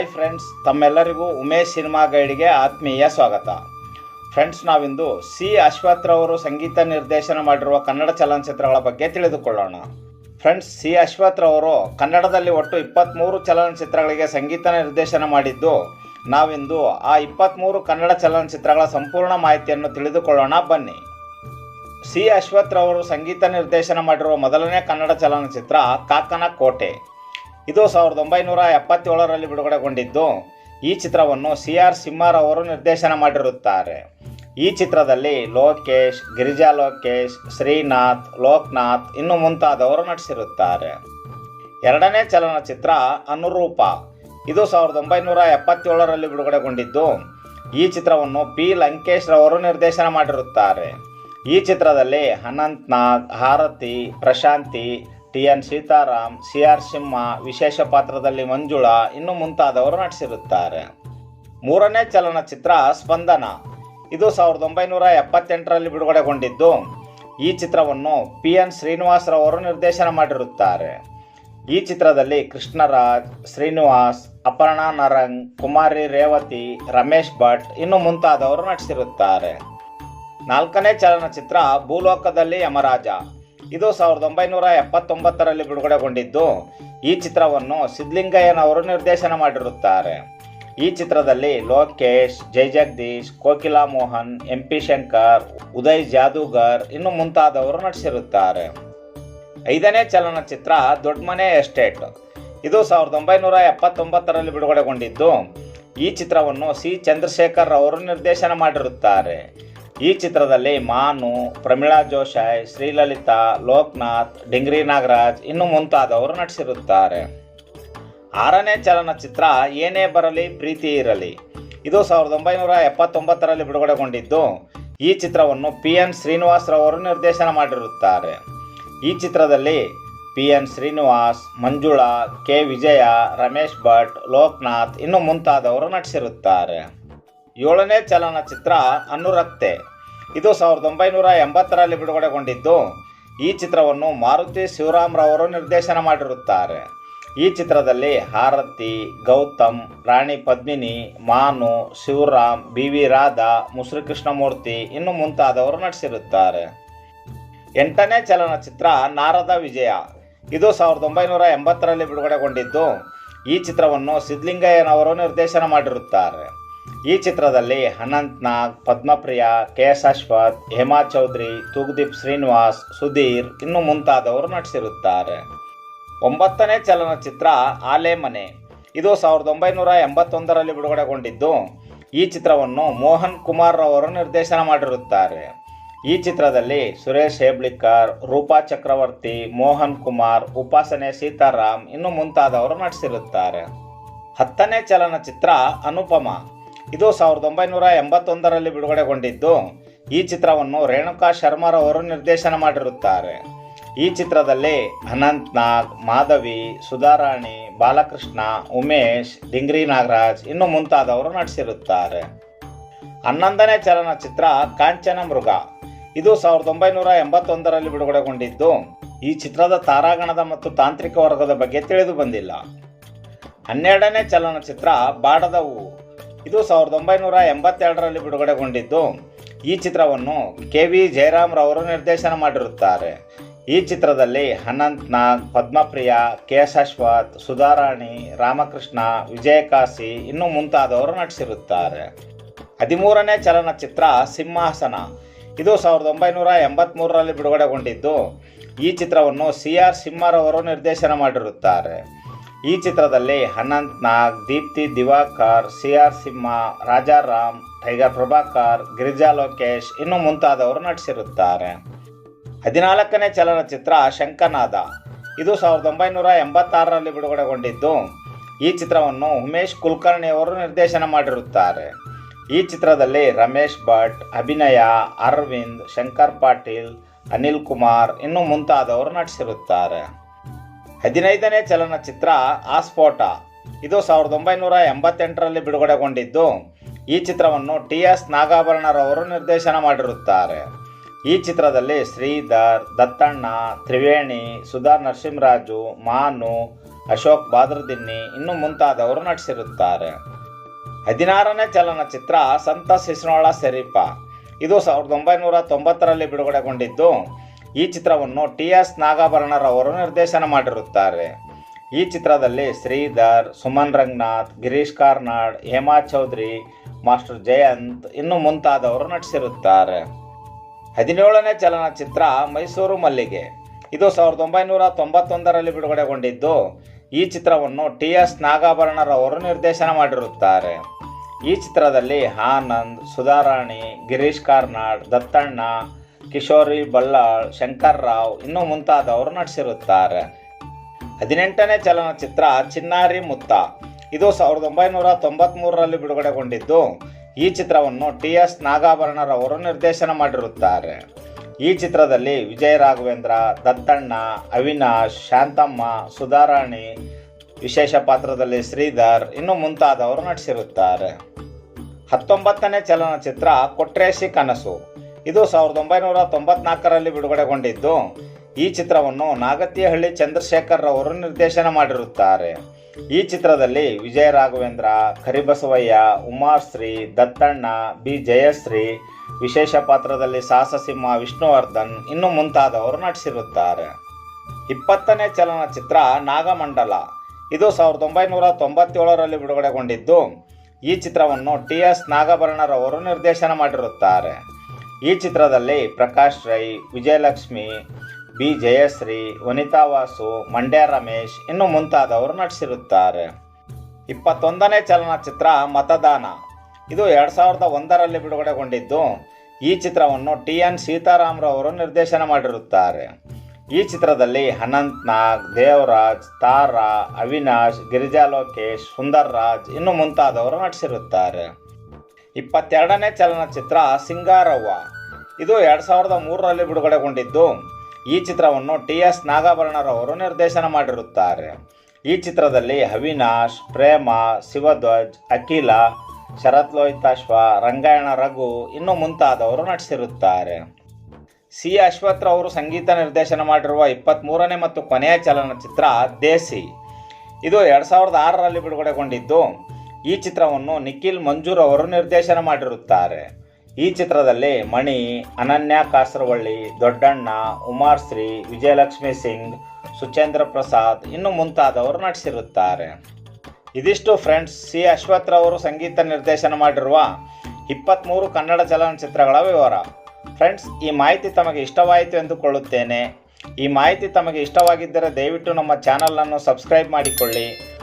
Hi friends ತಮ್ಮೆಲ್ಲರಿಗೂ Umesh cinema ಗೈಡ್ಗೆ ಆತ್ಮೀಯ ಸ್ವಾಗತ. ಫ್ರೆಂಡ್ಸ್ ನಾವಿಂದು ಸಿ ಅಶ್ವಥ್ರವರು ಸಂಗೀತ ನಿರ್ದೇಶನ ಮಾಡಿರುವ ಕನ್ನಡ ಚಲನಚಿತ್ರಗಳ ಬಗ್ಗೆ ತಿಳಿದುಕೊಳ್ಳೋಣ. ಫ್ರೆಂಡ್ಸ್ ಸಿ ಅಶ್ವಥ್ರವರು ಕನ್ನಡದಲ್ಲಿ ಒಟ್ಟು ಇಪ್ಪತ್ತ್ಮೂರು ಚಲನಚಿತ್ರಗಳಿಗೆ ಸಂಗೀತ ನಿರ್ದೇಶನ ಮಾಡಿದ್ದು, ನಾವಿಂದು ಆ ಇಪ್ಪತ್ತ್ಮೂರು ಕನ್ನಡ ಚಲನಚಿತ್ರಗಳ ಸಂಪೂರ್ಣ ಮಾಹಿತಿಯನ್ನು ತಿಳಿದುಕೊಳ್ಳೋಣ, ಬನ್ನಿ. ಸಿ ಅಶ್ವಥ್ರವರು ಸಂಗೀತ ನಿರ್ದೇಶನ ಮಾಡಿರುವ ಮೊದಲನೇ ಕನ್ನಡ ಚಲನಚಿತ್ರ ಕಾಕನ ಕೋಟೆ ಇದು ಸಾವಿರದ ಒಂಬೈನೂರ ಎಪ್ಪತ್ತೇಳರಲ್ಲಿ ಬಿಡುಗಡೆಗೊಂಡಿದ್ದು. ಈ ಚಿತ್ರವನ್ನು ಸಿ ಆರ್ ಸಿಂಹರವರು ನಿರ್ದೇಶನ ಮಾಡಿರುತ್ತಾರೆ. ಈ ಚಿತ್ರದಲ್ಲಿ ಲೋಕೇಶ್, ಗಿರಿಜಾ ಲೋಕೇಶ್, ಶ್ರೀನಾಥ್, ಲೋಕ್ನಾಥ್ ಇನ್ನು ಮುಂತಾದವರು ನಟಿಸಿರುತ್ತಾರೆ. ಎರಡನೇ ಚಲನಚಿತ್ರ ಅನುರೂಪ. ಇದು ಸಾವಿರದ ಒಂಬೈನೂರ ಎಪ್ಪತ್ತೇಳರಲ್ಲಿ ಬಿಡುಗಡೆಗೊಂಡಿದ್ದು. ಈ ಚಿತ್ರವನ್ನು ಪಿ. ಲಂಕೇಶ್ ರವರು ನಿರ್ದೇಶನ ಮಾಡಿರುತ್ತಾರೆ. ಈ ಚಿತ್ರದಲ್ಲಿ ಅನಂತ್ನಾಗ್, ಹಾರತಿ, ಪ್ರಶಾಂತಿ T N Sitaram, C R ಸಿಂಹ, ವಿಶೇಷ ಪಾತ್ರದಲ್ಲಿ ಮಂಜುಳಾ ಇನ್ನು ಮುಂತಾದವರು ನಟಿಸಿರುತ್ತಾರೆ. ಮೂರನೇ ಚಲನಚಿತ್ರ ಸ್ಪಂದನ. ಇದು ಸಾವಿರದ ಒಂಬೈನೂರ ಎಪ್ಪತ್ತೆಂಟರಲ್ಲಿ ಬಿಡುಗಡೆಗೊಂಡಿದ್ದು. ಈ ಚಿತ್ರವನ್ನು ಪಿ ಎನ್ ಶ್ರೀನಿವಾಸರವರು ನಿರ್ದೇಶನ ಮಾಡಿರುತ್ತಾರೆ. ಈ ಚಿತ್ರದಲ್ಲಿ ಕೃಷ್ಣರಾಜ್, ಶ್ರೀನಿವಾಸ್, ಅಪರ್ಣಾ ನರಂಗ್ ಕುಮಾರಿ ರೇವತಿ, ರಮೇಶ್ ಭಟ್ ಇನ್ನು ಮುಂತಾದವರು ನಟಿಸಿರುತ್ತಾರೆ. ನಾಲ್ಕನೇ ಚಲನಚಿತ್ರ ಭೂಲೋಕದಲ್ಲಿ ಯಮರಾಜ. ಇದು ಸಾವಿರದ ಒಂಬೈನೂರ ಎಪ್ಪತ್ತೊಂಬತ್ತರಲ್ಲಿ ಬಿಡುಗಡೆಗೊಂಡಿದ್ದು. ಈ ಚಿತ್ರವನ್ನು ಸಿದ್ಲಿಂಗಯ್ಯನವರು ನಿರ್ದೇಶನ ಮಾಡಿರುತ್ತಾರೆ. ಈ ಚಿತ್ರದಲ್ಲಿ ಲೋಕೇಶ್ ಜಯಜಗದೀಶ್ ಕೋಕಿಲಾ ಮೋಹನ್, ಎಂ ಪಿ ಶಂಕರ್, ಉದಯ್ ಜಾದೂಗರ್ ಇನ್ನು ಮುಂತಾದವರು ನಟಿಸಿರುತ್ತಾರೆ. ಐದನೇ ಚಲನಚಿತ್ರ ದೊಡ್ಡಮನೆ ಎಸ್ಟೇಟ್. ಇದು ಸಾವಿರದ ಒಂಬೈನೂರ ಎಪ್ಪತ್ತೊಂಬತ್ತರಲ್ಲಿ ಬಿಡುಗಡೆಗೊಂಡಿದ್ದು. ಈ ಚಿತ್ರವನ್ನು ಸಿ ಚಂದ್ರಶೇಖರ್ ಅವರು ನಿರ್ದೇಶನ ಮಾಡಿರುತ್ತಾರೆ. ಈ ಚಿತ್ರದಲ್ಲಿ ಮಾನು, ಪ್ರಮೀಳಾ ಜೋಶಾಯ್ ಶ್ರೀಲಲಿತಾ, ಲೋಕನಾಥ್, ಡಿಂಗ್ರಿ ನಾಗರಾಜ್ ಇನ್ನು ಮುಂತಾದವರು ನಟಿಸಿರುತ್ತಾರೆ. ಆರನೇ ಚಲನಚಿತ್ರ ಏನೇ ಬರಲಿ, ಪ್ರೀತಿ ಇರಲಿ. ಇದು ಸಾವಿರದ ಒಂಬೈನೂರ ಎಪ್ಪತ್ತೊಂಬತ್ತರಲ್ಲಿ ಬಿಡುಗಡೆಗೊಂಡಿದ್ದು, ಈ ಚಿತ್ರವನ್ನು ಪಿ ಎನ್ ಶ್ರೀನಿವಾಸ್ರವರು ನಿರ್ದೇಶನ ಮಾಡಿರುತ್ತಾರೆ. ಈ ಚಿತ್ರದಲ್ಲಿ P N Srinivas, Manjula, K Vijaya, Ramesh Bhat, Loknath ಇನ್ನು ಮುಂತಾದವರು ನಟಿಸಿರುತ್ತಾರೆ. ಏಳನೇ ಚಲನಚಿತ್ರ ಅನುರಕ್ತೆ ಇದು ಸಾವಿರದ ಒಂಬೈನೂರ ಎಂಬತ್ತರಲ್ಲಿ ಬಿಡುಗಡೆಗೊಂಡಿದ್ದು. ಈ ಚಿತ್ರವನ್ನು ಮಾರುತಿ ಶಿವರಾಮ್ರವರು ನಿರ್ದೇಶನ ಮಾಡಿರುತ್ತಾರೆ. ಈ ಚಿತ್ರದಲ್ಲಿ ಹಾರತಿ, ಗೌತಮ್, ರಾಣಿ ಪದ್ಮಿನಿ, ಮಾನು, ಶಿವರಾಮ್, ಬಿ ವಿ ರಾಧಾ ಮುಸ್ರಿ ಕೃಷ್ಣಮೂರ್ತಿ ಇನ್ನು ಮುಂತಾದವರು ನಟಿಸಿರುತ್ತಾರೆ. ಎಂಟನೇ ಚಲನಚಿತ್ರ ನಾರದ ವಿಜಯ. ಇದು ಸಾವಿರದ ಒಂಬೈನೂರ ಎಂಬತ್ತರಲ್ಲಿ ಬಿಡುಗಡೆಗೊಂಡಿದ್ದು. ಈ ಚಿತ್ರವನ್ನು ಸಿದ್ಲಿಂಗಯ್ಯನವರು ನಿರ್ದೇಶನ ಮಾಡಿರುತ್ತಾರೆ. ಈ ಚಿತ್ರದಲ್ಲಿ ಅನಂತ್ ನಾಗ್ ಪದ್ಮಪ್ರಿಯ ಕೆ ಎಸ್ ಅಶ್ವಥ್ ಹೇಮಾ ಚೌಧರಿ, ತೂಗುದೀಪ್ ಶ್ರೀನಿವಾಸ್, ಸುಧೀರ್ ಇನ್ನು ಮುಂತಾದವರು ನಟಿಸಿರುತ್ತಾರೆ. ಒಂಬತ್ತನೇ ಚಲನಚಿತ್ರ ಆಲೆ ಮನೆ ಇದು ಸಾವಿರದ ಒಂಬೈನೂರ ಎಂಬತ್ತೊಂದರಲ್ಲಿ ಬಿಡುಗಡೆಗೊಂಡಿದ್ದು, ಈ ಚಿತ್ರವನ್ನು ಮೋಹನ್ ಕುಮಾರ್ ಅವರು ನಿರ್ದೇಶನ ಮಾಡಿರುತ್ತಾರೆ. ಈ ಚಿತ್ರದಲ್ಲಿ ಸುರೇಶ್ ಹೇಬ್ಳಿಕರ್, ರೂಪಾ ಚಕ್ರವರ್ತಿ, ಮೋಹನ್ ಕುಮಾರ್, ಉಪಾಸನೆ ಸೀತಾರಾಮ್ ಇನ್ನು ಮುಂತಾದವರು ನಟಿಸಿರುತ್ತಾರೆ. ಹತ್ತನೇ ಚಲನಚಿತ್ರ ಅನುಪಮ. ಇದು ಸಾವಿರದ ಒಂಬೈನೂರ ಎಂಬತ್ತೊಂದರಲ್ಲಿ ಬಿಡುಗಡೆಗೊಂಡಿದ್ದು. ಈ ಚಿತ್ರವನ್ನು ರೇಣುಕಾ ಶರ್ಮಾರವರು ನಿರ್ದೇಶನ ಮಾಡಿರುತ್ತಾರೆ. ಈ ಚಿತ್ರದಲ್ಲಿ ಅನಂತ್ ನಾಗ್, ಮಾಧವಿ, ಸುಧಾರಾಣಿ, ಬಾಲಕೃಷ್ಣ, ಉಮೇಶ್, ಡಿಂಗ್ರಿ ನಾಗರಾಜ್ ಇನ್ನು ಮುಂತಾದವರು ನಟಿಸಿರುತ್ತಾರೆ. ಹನ್ನೊಂದನೇ ಚಲನಚಿತ್ರ ಕಾಂಚನ ಮೃಗ. ಇದು ಸಾವಿರದ ಒಂಬೈನೂರ ಎಂಬತ್ತೊಂದರಲ್ಲಿ ಬಿಡುಗಡೆಗೊಂಡಿದ್ದು. ಈ ಚಿತ್ರದ ತಾರಾಗಣದ ಮತ್ತು ತಾಂತ್ರಿಕ ವರ್ಗದ ಬಗ್ಗೆ ತಿಳಿದು ಬಂದಿಲ್ಲ. ಹನ್ನೆರಡನೇ ಚಲನಚಿತ್ರ ಬಾಡದ ಹೂವು. ಇದು ಸಾವಿರದ ಒಂಬೈನೂರ ಎಂಬತ್ತೆರಡರಲ್ಲಿ ಬಿಡುಗಡೆಗೊಂಡಿದ್ದು. ಈ ಚಿತ್ರವನ್ನು ಕೆ ವಿ ಜಯರಾಮ್ರವರು ನಿರ್ದೇಶನ ಮಾಡಿರುತ್ತಾರೆ. ಈ ಚಿತ್ರದಲ್ಲಿ ಅನಂತ್ ನಾಗ್ ಪದ್ಮಪ್ರಿಯ ಕೆ ಅಶ್ವಥ್ ಸುಧಾರಾಣಿ, ರಾಮಕೃಷ್ಣ, ವಿಜಯಕಾಶಿ ಇನ್ನೂ ಮುಂತಾದವರು ನಟಿಸಿರುತ್ತಾರೆ. ಹದಿಮೂರನೇ ಚಲನಚಿತ್ರ ಸಿಂಹಾಸನ. ಇದು ಸಾವಿರದ ಒಂಬೈನೂರ ಎಂಬತ್ತ್ಮೂರರಲ್ಲಿ ಬಿಡುಗಡೆಗೊಂಡಿದ್ದು. ಈ ಚಿತ್ರವನ್ನು ಸಿ ಆರ್ ಸಿಂಹರವರು ನಿರ್ದೇಶನ ಮಾಡಿರುತ್ತಾರೆ. ಈ ಚಿತ್ರದಲ್ಲಿ Anant Nag, Deepti Divakar C R Simha Rajaram Tiger Prabhakar, Girija Lokesh ಇನ್ನು ಮುಂತಾದವರು ನಟಿಸಿರುತ್ತಾರೆ. ಹದಿನಾಲ್ಕನೇ ಚಲನಚಿತ್ರ ಶಂಕನಾದ. ಇದು ಸಾವಿರದ ಒಂಬೈನೂರ ಎಂಬತ್ತಾರರಲ್ಲಿ ಬಿಡುಗಡೆಗೊಂಡಿದ್ದು. ಈ ಚಿತ್ರವನ್ನು ಉಮೇಶ್ ಕುಲಕರ್ಣಿಯವರು ನಿರ್ದೇಶನ ಮಾಡಿರುತ್ತಾರೆ. ಈ ಚಿತ್ರದಲ್ಲಿ ರಮೇಶ್ ಭಟ್, ಅಭಿನಯ, ಅರವಿಂದ್, ಶಂಕರ್ ಪಾಟೀಲ್, ಅನಿಲ್ ಕುಮಾರ್ ಇನ್ನು ಮುಂತಾದವರು ನಟಿಸಿರುತ್ತಾರೆ. ಹದಿನೈದನೇ ಚಲನಚಿತ್ರ ಆಸ್ಫೋಟ. ಇದು ಸಾವಿರದ ಒಂಬೈನೂರ ಎಂಬತ್ತೆಂಟರಲ್ಲಿ ಬಿಡುಗಡೆಗೊಂಡಿದ್ದು, ಈ ಚಿತ್ರವನ್ನು ಟಿ ಎಸ್ ನಾಗಾಭರಣರವರು ನಿರ್ದೇಶನ ಮಾಡಿರುತ್ತಾರೆ. ಈ ಚಿತ್ರದಲ್ಲಿ ಶ್ರೀಧರ್, ದತ್ತಣ್ಣ, ತ್ರಿವೇಣಿ ಸುಧಾ ನರಸಿಂಹರಾಜು, ಮಾನು, ಅಶೋಕ್ ಬಾದ್ರದಿನ್ನಿ ಇನ್ನು ಮುಂತಾದವರು ನಟಿಸಿರುತ್ತಾರೆ. ಹದಿನಾರನೇ ಚಲನಚಿತ್ರ ಸಂತ ಸಿಸ್ನೋಳ ಸೆರಿಪ. ಇದು ಸಾವಿರದ ಒಂಬೈನೂರ ತೊಂಬತ್ತರಲ್ಲಿ ಬಿಡುಗಡೆಗೊಂಡಿದ್ದು ಈ ಚಿತ್ರವನ್ನು ಟಿ ಎಸ್ ನಾಗಾಭರಣರವರು ನಿರ್ದೇಶನ ಮಾಡಿರುತ್ತಾರೆ. ಈ ಚಿತ್ರದಲ್ಲಿ ಶ್ರೀಧರ್, ಸುಮನ್ ರಂಗನಾಥ್, ಗಿರೀಶ್ ಕಾರ್ನಾಡ್, ಹೇಮಾ ಚೌಧರಿ, ಮಾಸ್ಟರ್ ಜಯಂತ್ ಇನ್ನು ಮುಂತಾದವರು ನಟಿಸಿರುತ್ತಾರೆ. ಹದಿನೇಳನೇ ಚಲನಚಿತ್ರ ಮೈಸೂರು ಮಲ್ಲಿಗೆ. ಇದು ಸಾವಿರದ ಒಂಬೈನೂರ ತೊಂಬತ್ತೊಂದರಲ್ಲಿ ಬಿಡುಗಡೆಗೊಂಡಿದ್ದು, ಈ ಚಿತ್ರವನ್ನು ಟಿ ಎಸ್ ನಾಗಾಭರಣರವರು ನಿರ್ದೇಶನ ಮಾಡಿರುತ್ತಾರೆ. ಈ ಚಿತ್ರದಲ್ಲಿ ಆನಂದ್, ಸುಧಾರಾಣಿ, ಗಿರೀಶ್ ಕಾರ್ನಾಡ್, ದತ್ತಣ್ಣ ಕಿಶೋರಿ ಬಲ್ಲಾಳ್ ಶಂಕರ್ ರಾವ್ ಇನ್ನೂ ಮುಂತಾದವರು ನಟಿಸಿರುತ್ತಾರೆ. ಹದಿನೆಂಟನೇ ಚಲನಚಿತ್ರ ಚಿನ್ನಾರಿ ಮುತ್ತ. ಇದು ಸಾವಿರದ ಒಂಬೈನೂರ ತೊಂಬತ್ತ್ಮೂರರಲ್ಲಿ ಬಿಡುಗಡೆಗೊಂಡಿದ್ದು. ಈ ಚಿತ್ರವನ್ನು ಟಿ ಎಸ್ ನಾಗಾಭರಣರವರು ನಿರ್ದೇಶನ ಮಾಡಿರುತ್ತಾರೆ. ಈ ಚಿತ್ರದಲ್ಲಿ ವಿಜಯ ರಾಘವೇಂದ್ರ, ದತ್ತಣ್ಣ, ಅವಿನಾಶ್, ಶಾಂತಮ್ಮ, ಸುಧಾರಾಣಿ, ವಿಶೇಷ ಪಾತ್ರದಲ್ಲಿ ಶ್ರೀಧರ್ ಇನ್ನು ಮುಂತಾದವರು ನಟಿಸಿರುತ್ತಾರೆ. ಹತ್ತೊಂಬತ್ತನೇ ಚಲನಚಿತ್ರ ಕೊಟ್ರೇಶಿ ಕನಸು. ಇದು ಸಾವಿರದ ಒಂಬೈನೂರ ತೊಂಬತ್ನಾಲ್ಕರಲ್ಲಿ ಬಿಡುಗಡೆಗೊಂಡಿದ್ದು. ಈ ಚಿತ್ರವನ್ನು ನಾಗತಿಹಳ್ಳಿ ಚಂದ್ರಶೇಖರ್ ಅವರು ನಿರ್ದೇಶನ ಮಾಡಿರುತ್ತಾರೆ. ಈ ಚಿತ್ರದಲ್ಲಿ ವಿಜಯ ರಾಘವೇಂದ್ರ ಕರಿಬಸವಯ್ಯ, ಉಮಾಶ್ರೀ, ದತ್ತಣ್ಣ ಬಿ ಜಯಶ್ರೀ ವಿಶೇಷ ಪಾತ್ರದಲ್ಲಿ ಸಾಹಸಸಿಂಹ ವಿಷ್ಣುವರ್ಧನ್ ಇನ್ನು ಮುಂತಾದವರು ನಟಿಸಿರುತ್ತಾರೆ. ಇಪ್ಪತ್ತನೇ ಚಲನಚಿತ್ರ ನಾಗಮಂಡಲ. ಇದು ಸಾವಿರದ ಒಂಬೈನೂರ ತೊಂಬತ್ತೇಳರಲ್ಲಿ ಬಿಡುಗಡೆಗೊಂಡಿದ್ದು. ಈ ಚಿತ್ರವನ್ನು ಟಿ ಎಸ್ ನಾಗಭರಣರವರು ನಿರ್ದೇಶನ ಮಾಡಿರುತ್ತಾರೆ. ಈ ಚಿತ್ರದಲ್ಲಿ ಪ್ರಕಾಶ್ ರೈ, ವಿಜಯಲಕ್ಷ್ಮಿ, ಬಿ ಜಯಶ್ರೀ, ವನಿತಾ ವಾಸು, ಮಂಡ್ಯ ರಮೇಶ್ ಇನ್ನು ಮುಂತಾದವರು ನಟಿಸಿರುತ್ತಾರೆ. ಇಪ್ಪತ್ತೊಂದನೇ ಚಲನಚಿತ್ರ ಮತದಾನ. ಇದು ಎರಡು ಸಾವಿರದ ಒಂದರಲ್ಲಿ ಬಿಡುಗಡೆಗೊಂಡಿದ್ದು, ಈ ಚಿತ್ರವನ್ನು ಟಿ ಎನ್ ಸೀತಾರಾಮ್ರವರು ನಿರ್ದೇಶನ ಮಾಡಿರುತ್ತಾರೆ. ಈ ಚಿತ್ರದಲ್ಲಿ ಅನಂತ್ ನಾಗ್, ದೇವರಾಜ್, ತಾರಾ, ಅವಿನಾಶ್, ಗಿರಿಜಾ ಲೋಕೇಶ್, ಸುಂದರ್ ರಾಜ್ ಇನ್ನು ಮುಂತಾದವರು ನಟಿಸಿರುತ್ತಾರೆ. ಇಪ್ಪತ್ತೆರಡನೇ ಚಲನಚಿತ್ರ ಸಿಂಗಾರವ್ವ. ಇದು ಎರಡು ಸಾವಿರದ ಮೂರರಲ್ಲಿ ಬಿಡುಗಡೆಗೊಂಡಿದ್ದು. ಈ ಚಿತ್ರವನ್ನು ಟಿ ಎಸ್ ನಾಗಾಭರಣರವರು ನಿರ್ದೇಶನ ಮಾಡಿರುತ್ತಾರೆ. ಈ ಚಿತ್ರದಲ್ಲಿ ಅವಿನಾಶ್, ಪ್ರೇಮ, ಶಿವಧ್ವಜ್, ಅಖಿಲ ಶರತ್ ಲೋಹಿತಾಶ್ವ ರಂಗಾಯಣ ರಘು ಇನ್ನು ಮುಂತಾದವರು ನಟಿಸಿರುತ್ತಾರೆ. ಸಿ. ಅಶ್ವಥ್ ಅವರು ಸಂಗೀತ ನಿರ್ದೇಶನ ಮಾಡಿರುವ ಇಪ್ಪತ್ತ್ಮೂರನೇ ಮತ್ತು ಕೊನೆಯ ಚಲನಚಿತ್ರ ದೇಸಿ. ಇದು ಎರಡು ಸಾವಿರದ ಆರರಲ್ಲಿ ಬಿಡುಗಡೆಗೊಂಡಿದ್ದು. ಈ ಚಿತ್ರವನ್ನು ನಿಖಿಲ್ ಮಂಜೂರ್ ಅವರು ನಿರ್ದೇಶನ ಮಾಡಿರುತ್ತಾರೆ. ಈ ಚಿತ್ರದಲ್ಲಿ ಮಣಿ, ಅನನ್ಯ ಕಾಸರವಳ್ಳಿ, ದೊಡ್ಡಣ್ಣ, ಉಮಾರ್ ಶ್ರೀ, ವಿಜಯಲಕ್ಷ್ಮಿ ಸಿಂಗ್, ಸುಚೇಂದ್ರ ಪ್ರಸಾದ್ ಇನ್ನು ಮುಂತಾದವರು ನಟಿಸಿರುತ್ತಾರೆ. ಇದಿಷ್ಟು ಫ್ರೆಂಡ್ಸ್, ಸಿ ಅಶ್ವಥ್ ರವರು ಸಂಗೀತ ನಿರ್ದೇಶನ ಮಾಡಿರುವ ಇಪ್ಪತ್ತ್ಮೂರು ಕನ್ನಡ ಚಲನಚಿತ್ರಗಳ ವಿವರ. ಫ್ರೆಂಡ್ಸ್, ಈ ಮಾಹಿತಿ ತಮಗೆ ಇಷ್ಟವಾಯಿತು ಎಂದುಕೊಳ್ಳುತ್ತೇನೆ. ಈ ಮಾಹಿತಿ ತಮಗೆ ಇಷ್ಟವಾಗಿದ್ದರೆ ದಯವಿಟ್ಟು ನಮ್ಮ ಚಾನಲನ್ನು ಸಬ್ಸ್ಕ್ರೈಬ್ ಮಾಡಿಕೊಳ್ಳಿ.